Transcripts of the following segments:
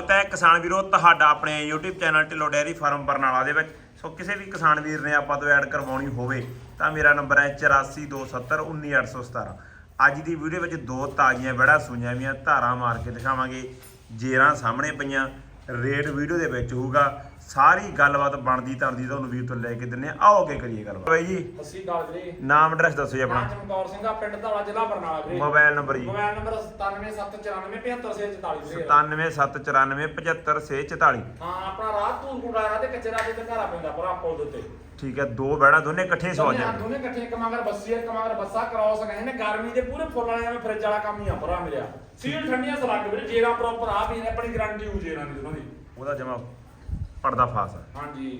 ਤਾਂ ਕਿਸਾਨ ਵੀਰੋ, ਤੁਹਾਡਾ ਆਪਣੇ YouTube channel Dhillon dairy farm Barnala ਦੇ ਵਿੱਚ। ਸੋ ਕਿਸੇ ਵੀ ਕਿਸਾਨ ਵੀਰ ਨੇ ਆਪਾਂ ਤੋਂ ਐਡ ਕਰਵਾਉਣੀ ਹੋਵੇ, ਤਾਂ ਮੇਰਾ ਨੰਬਰ ਹੈ 8427191817 ਅੱਜ ਦੀ ਵੀਡੀਓ ਵਿੱਚ ਦੋ ਤਾਜ਼ੀਆਂ, ਬੜਾ ਸੂਈਆਂ ਵੀਆਂ ਧਾਰਾਂ ਮਾਰ ਕੇ ਦਿਖਾਵਾਂਗੇ। ਜੇਰਾਂ ਸਾਹਮਣੇ ਪਈਆਂ ਰੇਟ ਵੀਡੀਓ ਦੇ ਵਿੱਚ ਹੋਊਗਾ। ਸਾਰੀ ਗੱਲਬਾਤ ਬਣਦੀ ਤਰਦੀ ਤੁਹਾਨੂੰ ਵੀਰ ਤੋਂ ਲੈ ਕੇ ਦਿੰਨੇ ਆ ਆਓ ਅੱਗੇ ਕਰੀਏ ਗੱਲਬਾਤ। ਬਾਈ ਜੀ ਸ਼੍ਰੀ ਅਕਾਲ ਵੀਰੇ। ਨਾਮ ਐਡਰੈਸ ਦੱਸੋ ਜੀ ਆਪਣਾ। ਚਮਕੌਰ ਸਿੰਘ ਆ ਪਿੰਡ ਧੌਲਾ ਜ਼ਿਲ੍ਹਾ ਬਰਨਾਲਾ ਵੀਰੇ। ਮੋਬਾਈਲ ਨੰਬਰ ਜੀ। ਮੋਬਾਈਲ ਨੰਬਰ 9774975644 ਵੀਰੇ। 9779474644 ਹਾਂ ਆਪਣਾ ਰਾਹ ਧੂਲਪੁਰ ਰਾਹ ਤੇ ਕੱਚੇ ਰਾਹ ਤੇ ਘਰਾ ਪੈਂਦਾ ਪੂਰਾ ਪੁੱਲ ਦੇ ਉੱਤੇ। ਠੀਕ ਹੈ ਦੋ ਬੈੜਾ ਦੋਨੇ ਇਕੱਠੇ ਸੌ ਜਾਣ ਦੋਨੇ ਇਕੱਠੇ ਇੱਕ ਮਗਰ ਬੱਸੀ ਇੱਕ ਮਗਰ ਬੱਸਾ ਕ੍ਰਾਸ ਗਏ ਨੇ ਗਰਮੀ ਦੇ ਪੂਰੇ ਫੁੱਲ ਵਾਲੇ ਐਵੇਂ ਫ੍ਰਿਜ ਵਾਲਾ ਕੰਮ ਹੀ ਆ ਭਰਾ ਮਿਲਿਆ। ਸੀਲ ਠੰਡੀਆਂ ਸਲੱਗ ਵੀਰੇ ਜੇਰਾ ਪ੍ਰੋਪਰ ਆ ਵੀ ਨੇ ਆਪਣੀ ਗਾਰੰਟੀ ਹੋ ਜੇਰਾ ਦੀ ਦੀ ਉਹਦਾ ਜਮਾ ਪਰਦਾ ਫਾਸ ਆ। ਹਾਂਜੀ।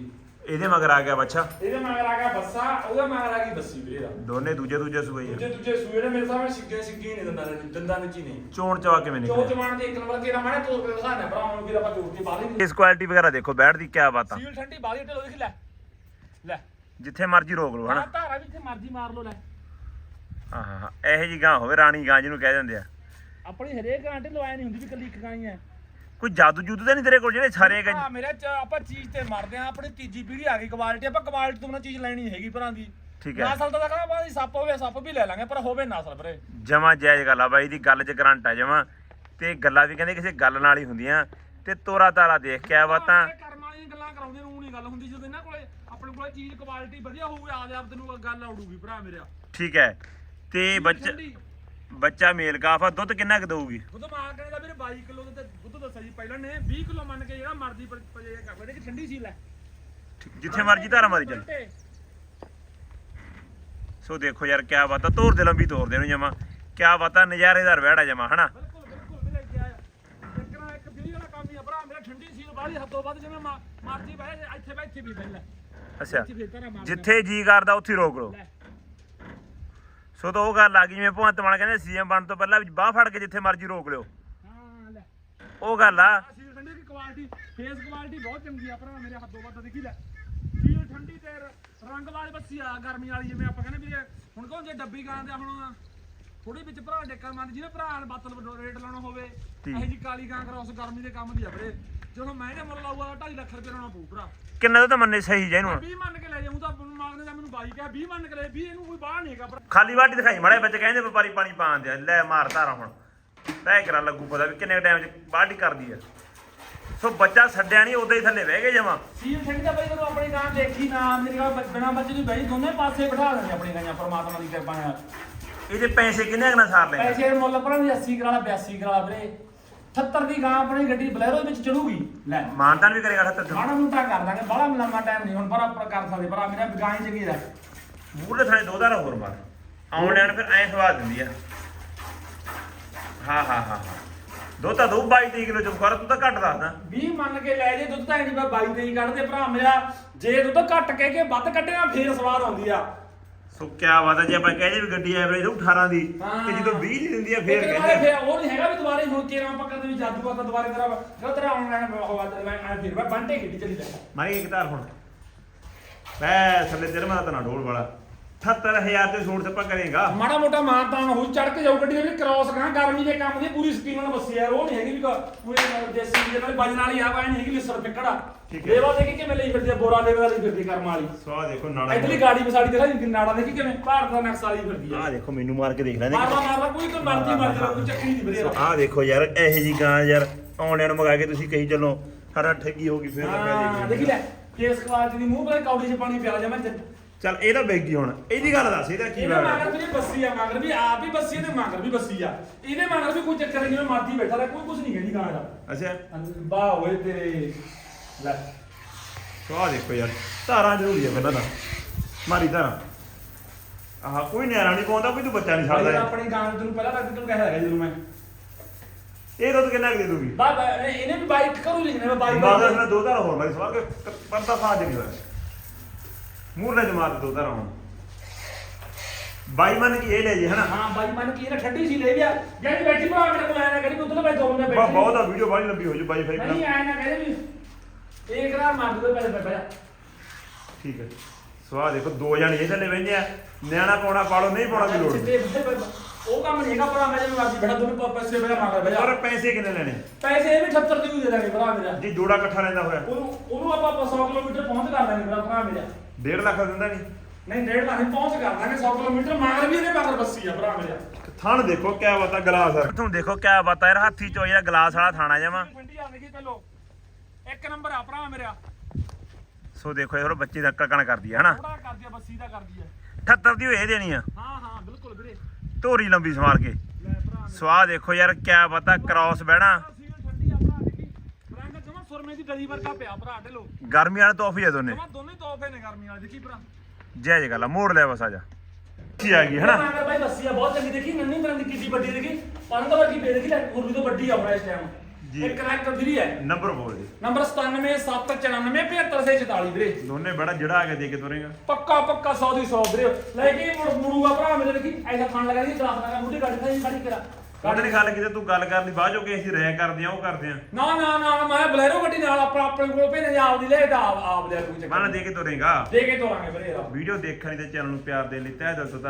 ਇਹਦੇ ਮਗਰ ਆ ਗਿਆ ਬੱਚਾ। ਇਹਦੇ ਮਗਰ ਆ ਗਿਆ ਬੱਸਾ ਉਹਦੇ ਮਗਰ ਆ ਗਈ ਬੱਸੀ ਵੀਰੇ ਦਾ ਦੋਨੇ ਦੂਜੇ ਦੂਜੇ ਸੂਏ ਦੂਜੇ ਆ। ਦੂਜੇ ਸੂਏ ਨੇ ਮੇਰੇ ਸਾਹਮਣੇ ਸਿੱਗੇ ਸਿੱਗੀ ਨਹੀਂ ਦੰਦਾਂ ਦੇ ਦੰਦਾਂ ਵਿੱਚ ਹੀ ਨਹੀਂ। ਚੋਣ ਚਵਾ ਕਿਵੇਂ ਚੋ ਨਿਕਲੇ ਜਮਾਨ ਦੇ ਇੱਕ ਨੰਬਰ ਤੇਰਾ ਮੈਂ ਤੋਰ ਕੇ ਦਿਖਾਣਾ ਭਰਾ ਹੁਣ ਵੀਰ ਆਪਾਂ ਚੋਰ ਕੇ ਬਾਲੀ ਇਸ ਕੁਆਲਿਟੀ ਵਗੈਰਾ ਦੇਖੋ ਬੈਠ ਦੀ ਕਿਆ ਬਾਤ ਆ। ਸੀਲ ਠੰਡੀ ਬਾਲੀ ਢਲੋ ਦੇਖ ਲੈ। ਲੈ। ਜਿੱਥੇ ਮਰਜ਼ੀ ਰੋਕ ਲਓ ਹਨਾ? ਹਾਂ ਧਾਰਾ ਵੀ ਇੱਥੇ ਮਰਜ਼ੀ ਮਾਰ ਲੋ ਲੈ। ਹਾਂ ਹਾਂ ਹਾਂ। ਇਹੋ ਜੀ ਗਾਂ ਹੋਵੇ ਰਾਣੀ ਗਾਂ ਜਿਹਨੂੰ ਕਹਿ ਦਿੰਦੇ ਆ। ਆਪਣੀ ਹਰੇਕ ਘੰਟੇ ਲਵਾਇਆ ਨਹੀਂ ਹੁੰਦੀ ਵੀ ਕੱਲੀ ਇੱਕ ਗਾਈ ਹੈ। ਕੋਈ ਜਾਦੂ ਜੂਦੂ ਤਾਂ ਨਹੀਂ ਤੇਰੇ ਕੋਲ ਜਿਹੜੇ ਸਾਰੇ ਗਾਂ ਹਾਂ ਮੇਰੇ ਚ ਆਪਾਂ ਚੀਜ਼ ਤੇ ਮਰਦੇ ਆ ਆਪਣੀ ਤੀਜੀ ਪੀੜ੍ਹੀ ਆ ਗਈ ਕੁਆਲਿਟੀ ਆਪਾਂ ਕੁਆਲਿਟੀ ਤੋਂ ਬਿਨਾਂ ਚੀਜ਼ ਲੈਣੀ ਨਹੀਂ ਹੈਗੀ ਭਰਾਂ ਦੀ। ਠੀਕ ਹੈ। ਨਸਲ ਤਾਂ ਕਹਿੰਦਾ ਬਾਈ ਸੱਪ ਹੋਵੇ ਸੱਪ ਵੀ ਲੈ ਲਾਂਗੇ ਪਰ ਹੋਵੇ ਨਸਲ ਵੀਰੇ। ਜਮਾ ਜਾਇਜ਼ ਗੱਲ ਆ ਬਾਈ ਦੀ ਗੱਲ 'ਚ ਕਰੰਟ ਆ ਜਮਾ। ਤੇ ਗੱਲਾਂ ਵੀ ਕਹਿੰਦੇ ਕਿਸੇ ਗੱਲ ਨਾਲ ਹੀ ਹੁੰਦੀਆਂ। ਤੇ ਤੋਰਾ ਤਾਰਾ ਦੇਖ ਕੇ ਆ ਬਾਤਾਂ ਇਹ ਕਰਮ ਵਾਲੀਆਂ ਗੱਲਾਂ ਕਰਾਉਂਦੇ ਨੂੰ ਨਹੀਂ ਗੱਲ ਹੁੰਦੀ ਜਦੋਂ ਇਹਨਾਂ ਕੋਲੇ ਆਪਣੇ ਕੋਲੇ ਚੀਜ਼ ਕੁਆਲਿਟੀ ਵਧੀਆ ਹੋਊਗੀ ਆਦੇ ਆਪ ਤੈਨੂੰ ਗੱਲ ਆਉੜੂਗੀ ਭਰਾ ਮੇਰਾ। ਠੀਕ ਹੈ। ਤੇ ਬੱਚਾ ਠੰਡੀ। ਬੱਚਾ ਮੇਲ ਕਾਫ ਆ ਦੁੱਧ ਕਿੰਨਾ ਕੁ ਦਊਗੀ? ਦੁੱਧ ਮਾਰ ਕੇ ਦਾ ਵੀਰੇ 22 ਕਿਲੋ ਦਾ ਦੁੱਧ ਦੱਸਿਆ ਜੀ ਪਹਿਲਾਂ ਨੇ 20 ਕਿਲੋ ਮੰਨ ਕੇ ਜਿਹੜਾ ਮਰਜ਼ੀ ਪਜੇ ਕਰ ਲੈ ਕਿ ਠੰਡੀ ਸੀ ਲੈ ਜਿੱਥੇ ਮਰਜ਼ੀ ਧਾਰਾ ਮਾਰੀ ਚੱਲ। ਸੋ ਦੇਖੋ ਯਾਰ ਕਿਆ ਬਾਤ ਆ ਤੋਰ ਦੇ ਲੰਬੀ ਤੋਰ ਦੇ ਨੂੰ ਜਮਾ। ਕਿਆ ਬਾਤ ਆ ਨਜ਼ਾਰੇਦਾਰ ਵਹਿੜਾ ਜਮਾ ਹਨਾ? ਬਿਲਕੁਲ ਬਿਲਕੁਲ ਵੀਰੇ ਗਿਆ ਇੱਕ ਨਾ ਇੱਕ ਵੀਡੀਓ ਵਾਲਾ ਕੰਮ ਹੀ ਆ ਭਰਾ ਮੇਰਾ ਠੰਡੀ ਸੀ ਬਾਹਲੀ ਹੱਦੋਂ ਵੱਧ ਜਿਵੇਂ ਮਰਜ਼ੀ ਬਹਿ ਜਾ, ਇੱਥੇ ਇੱਥੇ ਵੀ ਬਹਿ ਲੈ। ਅੱਛਾ ਜਿੱਥੇ ਜੀ ਕਰਦਾ ਉੱਥੇ ਹੀ ਰੋਕ ਲੈ। ਸੋ ਤਾਂ ਉਹ ਗੱਲ ਆ ਗਈ ਜਿਵੇਂ ਭਗਵੰਤ ਮਾਨ ਕਹਿੰਦੇ ਸੀਐਮ ਬਣਨ ਤੋਂ ਪਹਿਲਾਂ ਵੀ ਬਾਹ ਫੜ ਕੇ ਜਿੱਥੇ ਮਰਜ਼ੀ ਰੋਕ ਲਿਓ। ਹਾਂ ਲੈ। ਉਹ ਗੱਲ ਆ। ਸੀਲ ਠੰਡੀ ਦੀ ਕੁਆਲਿਟੀ ਫੇਸ ਕੁਆਲਿਟੀ ਬਹੁਤ ਚੰਗੀ ਆ ਭਰਾ ਮੇਰੇ ਹੱਥੋਂ ਵੱਧ ਦੇਖੀ ਲੈ। ਸੀਲ ਠੰਡੀ ਤੇ ਰੰਗ ਵਾਲੀ ਬੱਸੀ ਆ ਗਰਮੀ ਵਾਲੀ ਜਿਵੇਂ ਆਪਾਂ ਕਹਿੰਦੇ ਵੀ ਇਹ ਹੁਣ ਕਹੋ ਜੇ ਡੱਬੀ ਗਾਂ ਦੇ ਹੁਣ ਥੋੜੀ ਵਿੱਚ ਭਰਾ ਡੇਕਰ ਮੰਨ ਜਿਹਨੇ ਭਰਾ ਨੇ ਬਾਤਲ ਰੇਟ ਲਾਉਣਾ ਹੋਵੇ ਠੀਕ। ਇਹ ਜੀ ਕਾਲੀ ਗਾਂ ਕਰਾਉਸ ਗਰਮੀ ਦੇ ਕੰਮ ਦੀ ਆ ਵੀਰੇ। ਜਦੋਂ ਮਹਿੰਗੇ ਮੁੱਲ ਲਾਊਗਾ 2.5 ਲੱਖ ਰੁਪਏ ਲਾਉਣਾ ਪਊ ਭਰਾ। ਕਿੰਨਾ ਤਾਂ ਮੰਨੇ ਸਹੀ ਜੇ ਇਹਨੂੰ 20 ਮੰਨ ਕੇ ਲੈ ਜਾਊਂ ਤਾਂ ਮਾਗਨੇ ਦਾ ਮੈਨੂੰ 22 ਕਿਹਾ 20 ਮੰਨ ਕੇ ਲੈ 20 ਇਹਨੂੰ ਕੋਈ ਬਾਹਰ ਨਹੀਂ ਹੈਗਾ ਭਰਾ। ਖਾਲੀ ਵਾਟੀ ਦਿਖਾਈ ਮੜੇ ਬੱਚੇ ਕਹਿੰਦੇ ਵਪਾਰੀ ਪਾਣੀ ਪਾਣ ਦੇ ਲੈ ਮਾਰ ਧਾਰਾ ਹੁਣ। ਤੈ ਕਰਾ ਲੱਗੂ ਪਤਾ ਵੀ ਕਿੰਨੇ ਟਾਈਮ ਚ ਬਾਲਟੀ ਕਰਦੀ ਆ। ਸੋ ਬੱਚਾ ਛੱਡਿਆ ਨਹੀਂ ਉਦਾਂ ਹੀ ਥੱਲੇ ਬਹਿ ਗਏ ਜਮਾ। ਸੀਲ ਠੰਡੀ ਦਾ ਬਈ ਜਦੋਂ ਆਪਣੀ ਗਾਂ ਦੇਖੀ ਨਾ ਮੇਰੀ ਗਾਂ ਬਿਨਾ ਬੱਚੇ ਦੀ ਬਈ ਦੋਨੇ ਪਾਸੇ ਬਿਠਾ ਦੇਣੀ ਆਪਣੀ ਗਾਂ ਪਰਮਾਤਮਾ ਦੀ ਕਿਰਪਾ ਨਾਲ। ਇਹਦੇ ਪੈਸੇ ਕਿੰਨੇ ਕੁ ਨਾਲ ਸਾਰ ਲੈਣੇ ਪੈਸੇ ਮੁੱਲ ਭਰਾ ਦੀ 80 ਕਰਾਲਾ 82 ਕਰਾਲਾ ਵੀਰੇ। 78 ਦੀ ਗਾਂ ਆਪਣੀ ਗੱਡੀ ਬਲੈਰੋ ਵਿੱਚ ਚੜੂਗੀ? ਲੈ। ਮਾਨਤਾਨ ਵੀ ਕਰੇਗਾ ਹੱਥ ਮਾੜਾ ਮੋਟਾ ਕਰ ਦਾਂਗੇ ਬੜਾ ਲੰਮਾ ਟਾਈਮ ਨਹੀਂ ਹੁਣ ਪਰ ਆਪਾਂ ਕਰ ਸਕਦੇ ਭਰਾ ਮੇਰਾ ਗਾਂ ਹੀ ਚੰਗੀ ਦਾ ਮੂਹਰੇ ਥਾਣੇ ਦੋ ਧਾਰਾ ਹੋਰ ਮਾਰ। ਆਨਲਾਈਨ ਫਿਰ ਐਂ ਸਵਾਦ ਦਿੰਦੀ ਆ। ਹਾਂ ਹਾਂ ਹਾਂ ਦੋ ਤਾਂ ਦੋ 22 23 ਕਿਲੋ ਕਰ ਤੂੰ ਤਾਂ ਘੱਟ ਦੱਸਦਾ। 20 ਮੰਨ ਕੇ ਲੈ ਜੇ ਦੁੱਧ ਤਾਂ ਨਹੀਂ ਮੈਂ 22 ਤੇ ਹੀ ਕੱਢਦੇ ਭਰਾ ਮੇਰਾ। ਜੇ ਦੁੱਧ ਘੱਟ ਕਹਿ ਕੇ ਵੱਧ ਕੱਢਿਆ ਫੇਰ ਸਵਾਦ ਆਉਂਦੀ ਆ। ਸੋ ਕਿਆ ਬਾਤ ਹੈ ਜੇ ਆਪਾਂ ਕਹੇ ਵੀ ਗੱਡੀ ਐਵਰੇਜ 18 ਦੀ ਹਾਂ। ਤੇ ਜਦੋਂ 20 ਦੀ ਦਿੰਦੀ ਆ ਫੇਰ ਫੇਰ ਕਹਿੰਦੇ ਫੇਰ ਉਹ ਨਹੀਂ ਹੈਗਾ ਵੀ ਦੁਬਾਰੇ ਹੁਣ ਕੇ ਆਪਾਂ ਕਰਦੇ ਵੀ ਜਾਦੂ ਕਰਦਾ ਦੁਬਾਰੇ ਤੇਰਾ ਜੋ ਤੇਰਾ ਆਨਲਾਈਨ ਹਵਾ ਤੇ ਮੈਂ ਐਂ ਫਿਰ ਬੰਟੇ ਖੇਡੀ ਚਲੀ ਜਾ ਮਾਈ ਇੱਕ ਧਾਰ ਹੁਣ। ਬੈ ਥੱਲੇ ਤੇਰੇ ਮਾਤਾ ਨਾ ਢੋਲ ਵਾਲਾ। 78000 ਤੇ ਸੂਟ ਸੱਪਾ ਕਰੇਗਾ। ਮਾੜਾ ਮੋਟਾ ਮਾਨਤਾਨ ਹੋ ਚੜ ਕੇ ਜਾਊ ਗੱਡੀ ਦੇ ਕ੍ਰਾਸ ਕਰਾਂ ਗਰਮੀ ਦੇ ਕੰਮ ਦੀ ਪੂਰੀ ਸਕੀਮ ਨਾਲ ਬੱਸੀ ਯਾਰ ਉਹ ਨਹੀਂ ਹੈਗੀ ਵੀ ਕੋਈ ਦੇਸੀ ਜਿਹੇ ਨਾਲ ਵਜਨ ਵਾਲੀ ਆ ਵਾਂ ਨਹੀਂ ਹੈਗੀ ਲਿਸਰ ਪਿੱਕੜਾ ਠੀਕ ਹੈ। ਦੇਖੀ ਕਿਵੇਂ ਲਈ ਫਿਰਦੀ ਆ ਬੋਰਾ ਲੇਵਾ ਵਾਲੀ ਫਿਰਦੀ ਕਰਮ ਵਾਲੀ? ਸੋ ਆਹ ਦੇਖੋ ਨਾਲਾ ਇਧਰਲੀ ਗਾੜੀ ਵਿਸਾੜੀ ਦੇਖਾ ਜੀ ਨਾੜਾ ਦੇਖੀ ਕਿਵੇਂ? ਭਾਰਤ ਦਾ ਨਕਸ਼ਾ ਵਾਲੀ ਫਿਰਦੀ ਆ। ਆਹ ਦੇਖੋ ਮੈਨੂੰ ਮਾਰ ਕੇ ਦੇਖ ਲੈਂਦੇ ਮਾਰਦਾ ਮਾਰਦਾ ਕੋਈ ਕੋਈ ਮਰਦੀ ਮਰਦੀ ਕੋਈ ਚੱਕਰੀ ਨਹੀਂ ਵੀਰੇ ਆਹ ਦੇਖੋ ਯਾਰ ਇਹੋ ਜੀ ਗਾਂ ਯਾਰ ਆਨਲਾਈਨ ਮੰਗਾ ਕੇ ਤੁਸੀਂ ਕਹੀ ਚੱਲੋ ਸਾਡਾ ਠੱਗੀ ਹੋ ਗਈ ਫੇਰ ਹਾਂ ਲੱਗਾ ਦੇਖੀ ਲੈ ਕੇਸ ਕੁਆਲਿਟੀ ਦੀ ਮੂੰਹ ਤੇ ਕੌੜੀ 'ਚ ਪਾਣੀ ਪਿਆ ਜਾ ਮੈਂ ਚੱਲ ਇਹਦਾ ਬੈਗੀ ਹੁਣ। ਇਹਦੀ ਗੱਲ ਦੱਸ ਇਹਦਾ ਕੀ ਇਹਦੇ ਬਾਤ ਮਗਰ ਵੀ ਬੱਸੀ ਆ ਮਗਰ ਵੀ ਆਪ ਹੀ ਬੱਸੀ ਤੇ ਮਗਰ ਵੀ ਬੱਸੀ ਆ। ਇਹਦੇ ਮਗਰ ਵੀ ਕੋਈ ਚੱਕਰ ਨਹੀਂ ਜਿਵੇਂ ਮਰਦੀ ਬੈਠਾ ਰਿਹਾ ਕੋਈ ਕੁਝ ਨਹੀਂ ਕਹਿੰਦੀ ਗਾਂ ਦਾ ਅੱਛਾ। ਵਾਹ ਓਏ ਤੇਰੇ। ਲੈ। ਸੋ ਆਹ ਦੇਖੋ ਯਾਰ ਧਾਰਾਂ ਜ਼ਰੂਰੀ ਆ ਪਹਿਲਾਂ ਤਾਂ। ਮਾਰੀ ਧਾਰਾਂ। ਆਹ ਕੋਈ ਨਿਆਣਾ ਨਹੀਂ ਪਾਉਂਦਾ ਕੋਈ ਤੂੰ ਬੱਚਾ ਨਹੀਂ ਛੱਡਦਾ। ਆਪਣੀ ਗਾਂ ਨੂੰ ਤੈਨੂੰ ਪਹਿਲਾਂ ਤੱਕ ਤੈਨੂੰ ਕਹਿਆ ਹੈਗਾ ਜਦੋਂ ਮੈਂ। ਇਹ ਦੁੱਧ ਕਿੰਨਾ ਕੁ ਦੇ ਦੂਗੀ ਬਾ ਇਹਨੇ ਵੀ ਬਾਈਕ ਕਰੂ ਲਿਖਣੇ ਮੈਂ ਬਾਈਕ ਬਾਦਲ ਨੇ ਦੋ ਧਾਰਾਂ ਹੋਰ ਮਾਰੀ ਸਵਾਰ ਕੇ ਪਰਦਾ ਫਾਜ ਨਹੀਂ ਹੋਇਆ। ਮੂਰਲੇ ਚ ਮਾਰ ਦੋ ਧਾਰਾਂ ਹੁਣ ਬਾਈ ਮਨ ਕੀ ਇਹ ਲੈ ਜੀ ਹਨਾ? ਹਾਂ ਬਾਈ ਮਨ ਕੀ ਇਹਨੇ ਠੱਡੀ ਸੀ ਲੈ ਗਿਆ ਜਿਹੜੀ ਬੈਠੀ ਭਰਾ ਮੇਰੇ ਕੋਲ ਆਇਆ ਨਾ ਕਰੀ ਉਧਰ ਮੈਂ ਦੋ ਮਿੰਟ ਬਾ- ਬੈਠੀ। ਬਹੁਤ ਆ ਵੀਡੀਓ ਬਾਈ ਲੰਬੀ ਹੋ ਜੂ ਬਾਈ ਫਾਈ ਨਹੀਂ ਆਇਆ ਨਾ ਕਹਿੰਦੇ ਵੀ ਇੱਕ ਰਾਤ ਮਾਰ ਦੋ ਪਹਿਲੇ ਪਹਿਲੇ ਠੀਕ ਹੈ। ਸਵਾਹ ਦੇਖੋ ਦੋ ਜਣੇ ਇਹ ਥੱਲੇ ਬੈਠੇ ਆ। ਨਿਆਣਾ ਪਾਉਣਾ ਪਾਲੋ ਨਹੀਂ ਪਾਉਣਾ ਵੀ ਲੋੜ ਨਹੀਂ। ਸਿੱਧੇ- ਸਿੱਧੇ- ਉਹ ਕੰਮ ਨਹੀਂ ਹੈਗਾ ਭਰਾ ਮੈਂ ਜਿਵੇਂ ਮਰਜ਼ੀ ਬੜਾ ਦੋਨੇ ਪ- ਪੈਸੇ ਮੇਰਾ ਮੰਗ ਰਿਹਾ ਪਰ ਪੈਸੇ ਕਿੰਨੇ ਲੈਣੇ? ਪੈਸੇ ਇਹ ਵੀ 78 ਦੀ ਵੀ ਦੇ ਦਾਂਗੇ ਭਰਾ ਮੇਰਾ। ਜੇ ਜੋੜਾ ਇਕੱਠਾ ਲੈਂਦਾ ਹੋਇਆ। ਉਹਨੂੰ ਉਹਨੂੰ ਆਪਾਂ 100 ਕਿਲੋਮੀਟਰ ਪਹੁੰਚ ਕਰ ਦਾਂਗੇ ਮੇਰਾ ਭਰਾ ਮੇਰਾ। 1.5 ਲੱਖ ਦਾ ਦਿੰਦਾ ਨਹੀਂ। ਨਹੀਂ ਡੇਢ ਲੱਖ ਹੀ ਪਹੁੰਚ ਕਰ ਦਾਂਗੇ 100 ਕਿਲੋਮੀਟਰ। ਮਗਰ ਵੀ ਇਹਦੇ ਮਗਰ ਬੱਸੀ ਆ ਭਰਾ ਮੇਰਾ। ਥਣ ਦੇਖੋ ਕਿਆ ਬਾਤ ਆ। ਗਲਾਸ ਤੁਹਾਨੂੰ ਦੇਖੋ ਕਿਆ ਬਾਤ ਆ ਯਾਰ ਹਾਥੀ ਚੋ ਜਿਹੜਾ ਗਲਾਸ ਵਾਲਾ ਥਾਣਾ ਜਾਵਾ ਆ ਇੱਕ ਨੰਬਰ ਆ ਭਰਾ ਮੇਰਾ। ਸੋ ਦੇਖੋ ਯਾਰ ਉਹ ਬੱਚੀ ਦਾ ਕਣ ਕਰਦੀ ਹੈ ਹਨਾ? ਥੋੜਾ ਕਰਦੀ ਆ ਬੱਸੀ ਦਾ ਕਰਦੀ ਆ। 78 ਦੀ ਹੋਏ ਦੇਣੀ ਆ। ਹਾਂ ਹਾਂ ਬਿਲਕੁਲ ਵੀਰੇ। ਧੋਰੀ ਲੰਬੀ ਸਮਾਰ ਕੇ। ਲੈ ਭਰਾ ਸਵਾਹ ਦੇਖੋ ਯਾਰ ਕਿਆ ਪਤਾ ਕ੍ਰਾਸ ਬਹਿਣਾ ਸੀਲ ਠੰਡੀ ਆ ਭਰਾ ਦੇਖੀ ਰੰਗ ਡਲੀ ਵਰਗਾ ਪਿਆ ਭਰਾ ਢਿੱਲੋ ਗਰਮੀ ਵਾਲੇ ਤੋਹਫੀ ਆ ਦੋਨੇ। ਜਮਾ ਦੋਨੇ ਤੋਹਫੇ ਨੇ ਗਰਮੀ ਵਾਲੇ ਦੇਖੀ ਭਰਾ। ਜੈ ਜੈ ਗੱਲ ਮੋੜ ਲਿਆ ਬਸ ਆ ਜਾ। ਕੀ ਆ ਗਈ ਹਨਾ? ਰੰਗ ਬਾਈ ਬੱਸੀ ਆ ਬਹੁਤ ਚੰਗੀ ਦੇਖੀ ਨੰਨੀ ਤਰ੍ਹਾਂ ਦੀ ਕਿੱਡੀ ਵੱਡੀ ਦੇਖੀ। ਪੰਨ ਤੋਂ ਵੱਡੀ ਪੇ ਦੇਖੀ ਲੈ ਗੁਰਬੀ ਤੋਂ ਵੱਡੀ ਆ ਆਪਣਾ ਇਸ ਟਾਈਮ ਜੀ। ਇੱਕ ਰੈਕ ਫਰੀ ਹੈ। ਨੰਬਰ ਬੋਲ ਦੇ। ਨੰਬਰ 9779975744 ਵੀਰੇ। ਦੋਨੇ ਬੜਾ ਜਿਹੜਾ ਆ ਕੇ ਦੇ ਕੇ ਤੋਰੇਗਾ। ਪੱਕਾ ਪੱਕਾ 100 ਦੀ 100 ਵੀਰੇ। ਲੈ ਕੇ ਮੁੜ ਮੁੜੂਗਾ ਭਰਾ ਮੇਰੇ ਦੇਖੀ ਐਸਾ ਖਾਣ ਲੱਗਾ ਸੀ ਦਸ ਲਗਾ ਮੁੱਢੀ ਕੱਢ ਖਾਈ ਖੜੀ ਕਰਾ। ਕੱਢ ਨਹੀਂ ਗੱਲ ਕਿਤੇ ਤੂੰ ਗੱਲ ਕਰ ਲਈ ਬਾਅਦ ਚੋਂ ਕਿ ਅਸੀਂ ਰਹਿ ਕਰਦੇ ਆ ਉਹ ਕਰਦੇ ਆ ਨਾ ਨਾ ਨਾ ਮੈਂ ਬਲੈਰੋ ਗੱਡੀ ਨਾਲ ਆਪਣਾ ਆਪਣੇ ਕੋਲ ਭੇਜੇ ਆਪ ਦੀ ਲੈ ਤਾਂ ਆਪ ਆਪ ਦੇ ਕੋਈ ਚੱਕਰ। ਮਨ ਦੇ ਕੇ ਤੋਰੇਗਾ। ਦੇ ਕੇ ਤੋਰਾਂਗੇ ਵੀਰੇ ਵੀਡੀਓ ਦੇਖਣ ਲਈ ਤੇ ਚੈਨਲ ਨੂੰ ਪਿਆਰ ਦੇਣ ਲਈ ਤਹਿ ਦਿਲ ਤੋਂ ਧੰਨਵਾਦ।